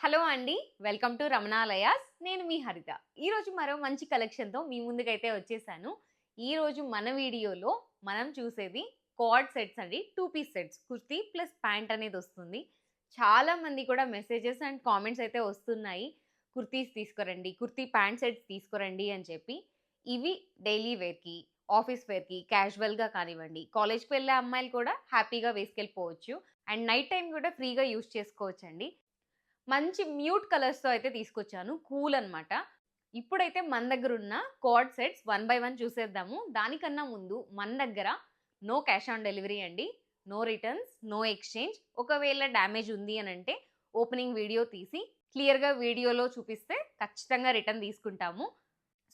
Hello అండి. Welcome to Ramanalayas. నేను మీ హరిత. ఈరోజు మరో మంచి కలెక్షన్తో మీ ముందుకైతే వచ్చేసాను. ఈరోజు మన వీడియోలో మనం చూసేది కార్డ్ సెట్స్ అండి. Two piece sets. Kurti plus pant అనేది వస్తుంది. చాలా మంది కూడా మెసేజెస్ అండ్ కామెంట్స్ అయితే వస్తున్నాయి. కుర్తీస్ తీసుకురండి కుర్తీ ప్యాంట్ సెట్స్ తీసుకురండి అని చెప్పి. ఇవి డైలీ వేర్కి ఆఫీస్ వేర్కి క్యాజువల్గా కానివ్వండి. కాలేజ్కి వెళ్ళే అమ్మాయిలు కూడా హ్యాపీగా వేసుకెళ్ళిపోవచ్చు. అండ్ నైట్ టైం కూడా ఫ్రీగా యూస్ చేసుకోవచ్చండి. మంచి మ్యూట్ కలర్స్తో అయితే తీసుకొచ్చాను. కూల్ అన్నమాట. ఇప్పుడైతే మన దగ్గర ఉన్న coord sets one by one చూసేద్దాము. దానికన్నా ముందు మన దగ్గర నో క్యాష్ ఆన్ డెలివరీ అండి. No returns no exchange. ఒకవేళ డ్యామేజ్ ఉంది అని అంటే ఓపెనింగ్ వీడియో తీసి క్లియర్గా వీడియోలో చూపిస్తే ఖచ్చితంగా రిటర్న్ తీసుకుంటాము.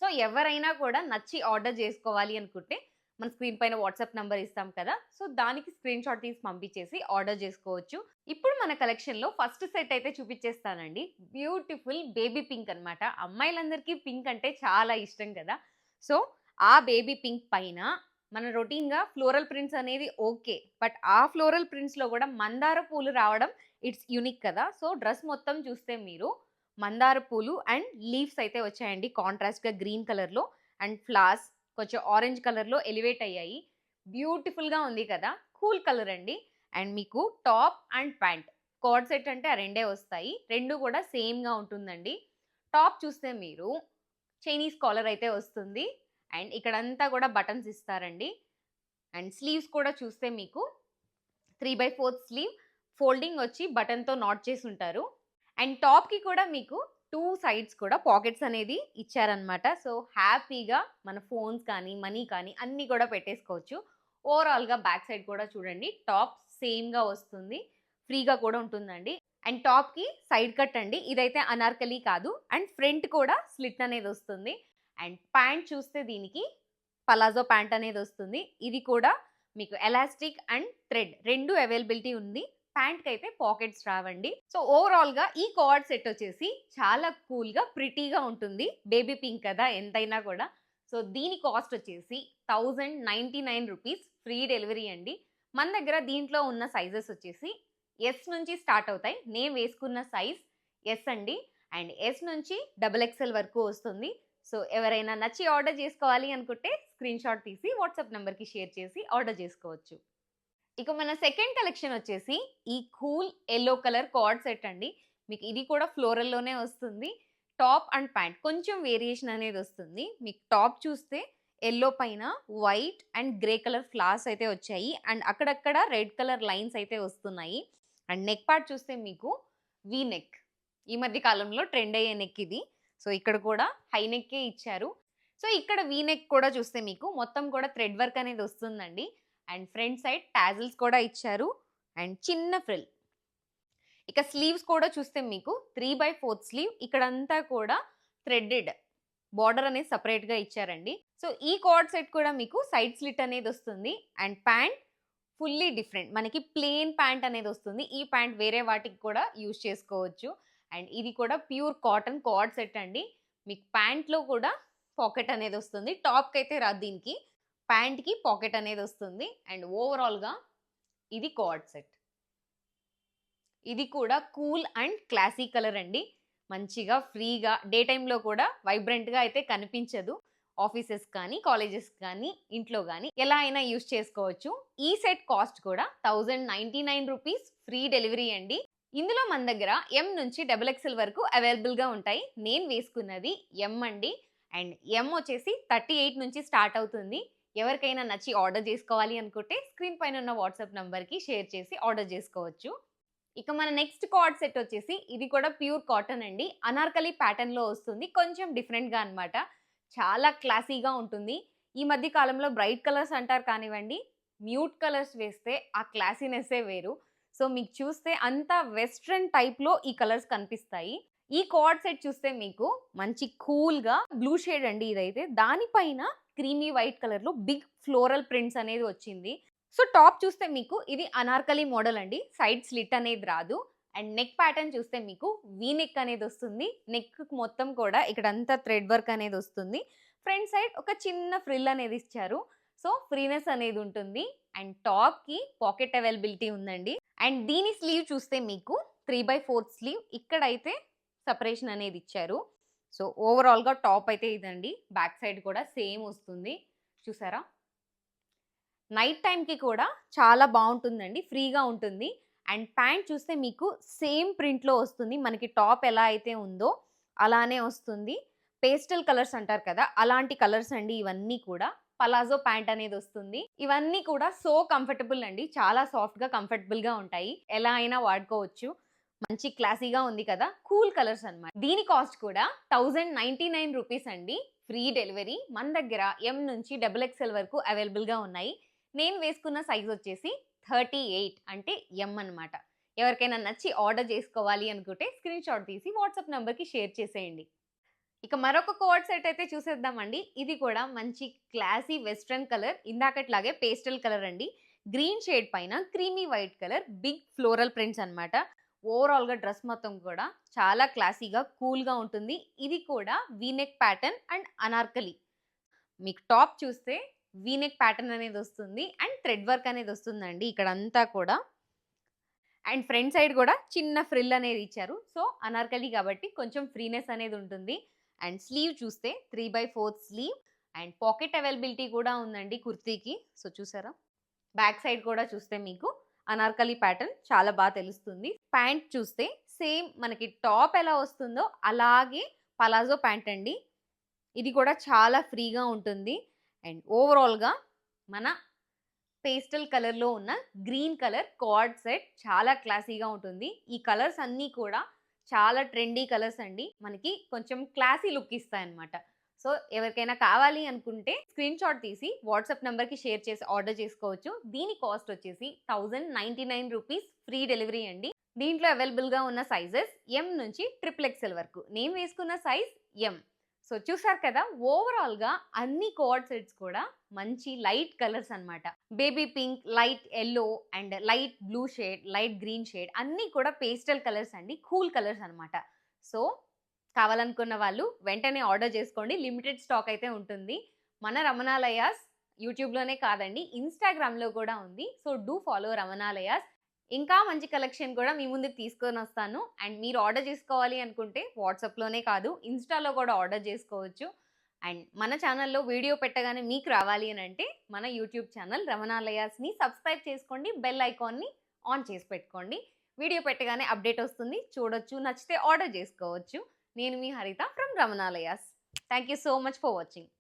సో ఎవరైనా కూడా నచ్చి ఆర్డర్ చేసుకోవాలి అనుకుంటే మన స్క్రీన్ పైన వాట్సాప్ నెంబర్ ఇస్తాం కదా. సో దానికి స్క్రీన్ షాట్ తీసి పంపించేసి ఆర్డర్ చేసుకోవచ్చు. ఇప్పుడు మన కలెక్షన్లో ఫస్ట్ సెట్ అయితే చూపించేస్తానండి. బ్యూటిఫుల్ బేబీ పింక్ అన్నమాట. అమ్మాయిలందరికీ పింక్ అంటే చాలా ఇష్టం కదా. సో ఆ బేబీ పింక్ పైన మన రొటీన్గా ఫ్లోరల్ ప్రింట్స్ అనేది ఓకే. బట్ ఆ ఫ్లోరల్ ప్రింట్స్లో కూడా మందార పూలు రావడం ఇట్స్ యూనిక్ కదా. సో డ్రెస్ మొత్తం చూస్తే మీరు మందార పూలు అండ్ లీవ్స్ అయితే వచ్చాయండి కాంట్రాస్ట్గా గ్రీన్ కలర్లో. అండ్ ఫ్లాస్ కొంచెం ఆరెంజ్ కలర్లో ఎలివేట్ అయ్యాయి. బ్యూటిఫుల్గా ఉంది కదా? కూల్ కలర్ అండి. అండ్ మీకు top and pant cord set అంటే ఆ రెండే వస్తాయి. రెండు కూడా సేమ్గా ఉంటుందండి. టాప్ చూస్తే మీరు చైనీస్ కాలర్ అయితే వస్తుంది. అండ్ ఇక్కడంతా కూడా బటన్స్ ఇస్తారండి. అండ్ స్లీవ్స్ కూడా చూస్తే మీకు three by fourth sleeve folding వచ్చి బటన్తో నాట్ చేసి ఉంటారు. అండ్ టాప్కి కూడా మీకు టూ సైడ్స్ కూడా పాకెట్స్ అనేది ఇచ్చారనమాట సో హ్యాపీగా మన ఫోన్స్ కానీ మనీ కానీ అన్నీ కూడా పెట్టేసుకోవచ్చు. ఓవరాల్గా బ్యాక్ సైడ్ కూడా చూడండి టాప్ సేమ్గా వస్తుంది. ఫ్రీగా కూడా ఉంటుందండి. అండ్ టాప్కి సైడ్ కట్ అండి. ఇదైతే అనార్కలి కాదు. అండ్ ఫ్రంట్ కూడా స్లిట్ అనేది వస్తుంది. అండ్ ప్యాంట్ చూస్తే దీనికి పలాజో ప్యాంట్ అనేది వస్తుంది. ఇది కూడా మీకు ఎలాస్టిక్ అండ్ థ్రెడ్ రెండు అవైలబిలిటీ ఉంది. ప్యాంట్కి అయితే పాకెట్స్ రావండి. సో ఓవరాల్గా ఈ కార్డ్ సెట్ వచ్చేసి చాలా కూల్గా ప్రిటీగా ఉంటుంది. బేబీ పింక్ కదా ఎంతైనా కూడా. సో దీని కాస్ట్ వచ్చేసి thousand ninety nine rupees free delivery అండి. మన దగ్గర దీంట్లో ఉన్న సైజెస్ వచ్చేసి ఎస్ నుంచి స్టార్ట్ అవుతాయి. నేను వేసుకున్న సైజ్ ఎస్ అండి. అండ్ ఎస్ నుంచి డబుల్ ఎక్స్ఎల్ వరకు వస్తుంది. సో ఎవరైనా నచ్చి ఆర్డర్ చేసుకోవాలి అనుకుంటే స్క్రీన్ షాట్ తీసి వాట్సాప్ నెంబర్కి షేర్ చేసి ఆర్డర్ చేసుకోవచ్చు. ఇక మన సెకండ్ కలెక్షన్ వచ్చేసి ఈ cool yellow colour cord set అండి. మీకు ఇది కూడా ఫ్లోరల్లోనే వస్తుంది. టాప్ అండ్ ప్యాంట్ కొంచెం వేరియేషన్ అనేది వస్తుంది. మీకు టాప్ చూస్తే ఎల్లో పైన white and grey colour flowers అయితే వచ్చాయి. అండ్ అక్కడక్కడ రెడ్ కలర్ లైన్స్ అయితే వస్తున్నాయి. అండ్ నెక్ పార్ట్ చూస్తే మీకు వీ నెక్ ఈ మధ్య కాలంలో ట్రెండ్ అయ్యే నెక్ ఇది. సో ఇక్కడ కూడా హై నెక్కే ఇచ్చారు. సో ఇక్కడ వీ నెక్ కూడా చూస్తే మీకు మొత్తం కూడా థ్రెడ్ వర్క్ అనేది వస్తుందండి. అండ్ ఫ్రంట్ సైడ్ టాజిల్స్ కూడా ఇచ్చారు అండ్ చిన్న ఫ్రిల్. ఇక స్లీవ్స్ కూడా చూస్తే మీకు త్రీ బై ఫోర్త్ స్లీవ్ ఇక్కడంతా కూడా థ్రెడెడ్ బార్డర్ అనేది సపరేట్గా ఇచ్చారండి. సో ఈ కార్డ్ సెట్ కూడా మీకు సైడ్ స్లిట్ అనేది వస్తుంది అండ్ ప్యాంట్ ఫుల్లీ డిఫరెంట్. మనకి ప్లెయిన్ ప్యాంట్ అనేది వస్తుంది. ఈ ప్యాంట్ వేరే వాటికి కూడా యూజ్ చేసుకోవచ్చు. అండ్ ఇది కూడా ప్యూర్ కాటన్ కార్డ్ సెట్ అండి. మీకు ప్యాంట్లో కూడా పాకెట్ అనేది వస్తుంది. టాప్కి అయితే రాదు దీనికి. ప్యాంట్కి పాకెట్ అనేది వస్తుంది. అండ్ ఓవరాల్గా ఇది కోఆర్డ్ సెట్. ఇది కూడా కూల్ అండ్ క్లాసీ కలర్ అండి. మంచిగా ఫ్రీగా డే టైంలో కూడా వైబ్రెంట్గా అయితే కనిపించదు. ఆఫీసెస్ కానీ కాలేజెస్ కానీ ఇంట్లో కానీ ఎలా అయినా యూస్ చేసుకోవచ్చు. ఈ సెట్ కాస్ట్ కూడా thousand ninety nine rupees free delivery అండి. ఇందులో మన దగ్గర ఎం నుంచి డబుల్ ఎక్స్ఎల్ వరకు అవైలబుల్గా ఉంటాయి. నేను వేసుకున్నది ఎం అండి. అండ్ ఎం వచ్చేసి థర్టీ ఎయిట్ నుంచి స్టార్ట్ అవుతుంది. ఎవరికైనా నచ్చి ఆర్డర్ చేసుకోవాలి అనుకుంటే స్క్రీన్ పైన ఉన్న వాట్సాప్ నెంబర్కి షేర్ చేసి ఆర్డర్ చేసుకోవచ్చు. ఇక మన నెక్స్ట్ కార్డ్ సెట్ వచ్చేసి ఇది కూడా ప్యూర్ కాటన్ అండి. అనార్కలి ప్యాటర్న్లో వస్తుంది. కొంచెం డిఫరెంట్గా అనమాట చాలా క్లాసీగా ఉంటుంది. ఈ మధ్య కాలంలో బ్రైట్ కలర్స్ అంటారు కానివ్వండి మ్యూట్ కలర్స్ వేస్తే ఆ క్లాసీనెస్సే వేరు. సో మీకు చూస్తే అంతా వెస్ట్రన్ టైప్లో ఈ కలర్స్ కనిపిస్తాయి. ఈ కోడ్ సెట్ చూస్తే మీకు మంచి కూల్గా బ్లూ షేడ్ అండి ఇదైతే. దానిపైన క్రీమీ వైట్ కలర్లో బిగ్ ఫ్లోరల్ ప్రింట్స్ అనేది వచ్చింది. సో టాప్ చూస్తే మీకు ఇది అనార్కలి మోడల్ అండి. సైడ్ స్లిట్ అనేది రాదు. అండ్ నెక్ ప్యాటర్న్ చూస్తే మీకు వీ నెక్ అనేది వస్తుంది. నెక్ మొత్తం కూడా ఇక్కడ అంతా థ్రెడ్ వర్క్ అనేది వస్తుంది. ఫ్రంట్ సైడ్ ఒక చిన్న ఫ్రిల్ అనేది ఇచ్చారు. సో ఫ్రీనెస్ అనేది ఉంటుంది. అండ్ టాప్కి పాకెట్ అవైలబిలిటీ ఉందండి. అండ్ దీని స్లీవ్ చూస్తే మీకు త్రీ బై ఫోర్త్ స్లీవ్. ఇక్కడైతే సపరేషన్ అనేది ఇచ్చారు. సో ఓవరాల్గా టాప్ అయితే ఇదండి. బ్యాక్ సైడ్ కూడా సేమ్ వస్తుంది. చూసారా? నైట్ టైంకి కూడా చాలా బాగుంటుందండి. ఫ్రీగా ఉంటుంది. అండ్ ప్యాంట్ చూస్తే మీకు సేమ్ ప్రింట్లో వస్తుంది. మనకి టాప్ ఎలా అయితే ఉందో అలానే వస్తుంది. పేస్టల్ కలర్స్ అంటారు కదా అలాంటి కలర్స్ అండి ఇవన్నీ కూడా. పలాజో ప్యాంట్ అనేది వస్తుంది. ఇవన్నీ కూడా సో కంఫర్టబుల్ అండి. చాలా సాఫ్ట్గా కంఫర్టబుల్గా ఉంటాయి. ఎలా అయినా వాడుకోవచ్చు. మంచి క్లాసీగా ఉంది కదా కూల్ కలర్స్ అన్నమాట. దీని కాస్ట్ కూడా థౌజండ్ నైన్టీ నైన్ రూపీస్ అండి. Free delivery. మన దగ్గర ఎం నుంచి డబుల్ ఎక్స్ఎల్ వరకు అవైలబుల్గా ఉన్నాయి. నేను వేసుకున్న సైజ్ వచ్చేసి థర్టీ ఎయిట్ అంటే ఎం అన్నమాట. ఎవరికైనా నచ్చి ఆర్డర్ చేసుకోవాలి అనుకుంటే స్క్రీన్ షాట్ తీసి వాట్సాప్ నెంబర్కి షేర్ చేసేయండి. ఇక మరొక కోడ్ సెట్ అయితే చూసేద్దామండి. ఇది కూడా మంచి క్లాసీ వెస్ట్రన్ కలర్ ఇందాకట్లాగే పేస్టల్ కలర్ అండి. గ్రీన్ షేడ్ పైన creamy white colour big floral prints అనమాట ఓవరాల్గా డ్రెస్ మొత్తం కూడా చాలా క్లాసీగా కూల్గా ఉంటుంది. ఇది కూడా వీనెక్ ప్యాటర్న్ అండ్ అనార్కలి. మీకు టాప్ చూస్తే వీనెక్ ప్యాటర్న్ అనేది వస్తుంది అండ్ థ్రెడ్ వర్క్ అనేది వస్తుందండి ఇక్కడ అంతా కూడా. అండ్ ఫ్రంట్ సైడ్ కూడా చిన్న ఫ్రిల్ అనేది ఇచ్చారు. సో అనార్కలి కాబట్టి కొంచెం ఫ్రీనెస్ అనేది ఉంటుంది. అండ్ స్లీవ్ చూస్తే three by fourth sleeve and pocket availability కూడా ఉందండి కుర్తీకి. సో చూసారా? బ్యాక్ సైడ్ కూడా చూస్తే మీకు అనార్కలి ప్యాటర్న్ చాలా బాగా తెలుస్తుంది. ప్యాంట్ చూస్తే సేమ్ మనకి టాప్ ఎలా వస్తుందో అలాగే పలాజో ప్యాంట్ అండి. ఇది కూడా చాలా ఫ్రీగా ఉంటుంది. అండ్ ఓవరాల్గా మన పేస్టల్ కలర్లో ఉన్న గ్రీన్ కలర్ కార్డ్ సెట్ చాలా క్లాసీగా ఉంటుంది. ఈ కలర్స్ అన్నీ కూడా చాలా ట్రెండీ కలర్స్ అండి. మనకి కొంచెం క్లాసీ లుక్ ఇస్తాయి అనమాట సో ఎవరికైనా కావాలి అనుకుంటే స్క్రీన్ షాట్ తీసి వాట్సాప్ నెంబర్కి షేర్ చేసి ఆర్డర్ చేసుకోవచ్చు. దీని కాస్ట్ వచ్చేసి thousand ninety nine rupees free delivery అండి. దీంట్లో అవైలబుల్గా ఉన్న సైజెస్ ఎం నుంచి ట్రిపుల్ ఎక్స్ఎల్ వరకు. నేను వేసుకున్న సైజ్ ఎం సో చూసారు కదా ఓవరాల్గా అన్ని కోఆర్డ్ సెట్స్ కూడా మంచి లైట్ కలర్స్ అన్నమాట. Baby pink light yellow and light blue shade light green shade అన్నీ కూడా పేస్టల్ కలర్స్ అండి కూల్ కలర్స్ అనమాట సో కావాలనుకున్న వాళ్ళు వెంటనే ఆర్డర్ చేసుకోండి. లిమిటెడ్ స్టాక్ అయితే ఉంటుంది. మన రమణాలయాస్ యూట్యూబ్లోనే కాదండి ఇన్స్టాగ్రామ్లో కూడా ఉంది. So do follow Ramanalayas. ఇంకా మంచి కలెక్షన్ కూడా మీ ముందుకు తీసుకొని వస్తాను. అండ్ మీరు ఆర్డర్ చేసుకోవాలి అనుకుంటే వాట్సాప్లోనే కాదు ఇన్స్టాలో కూడా ఆర్డర్ చేసుకోవచ్చు. అండ్ మన ఛానల్లో వీడియో పెట్టగానే మీకు రావాలి అని అంటే మన యూట్యూబ్ ఛానల్ రమణాలయాస్ని సబ్స్క్రైబ్ చేసుకోండి బెల్ ఐకాన్ని ఆన్ చేసి పెట్టుకోండి. వీడియో పెట్టగానే అప్డేట్ వస్తుంది చూడొచ్చు నచ్చితే ఆర్డర్ చేసుకోవచ్చు. నేను మీ Haritha from Ramanalayas. Thank you so much for watching.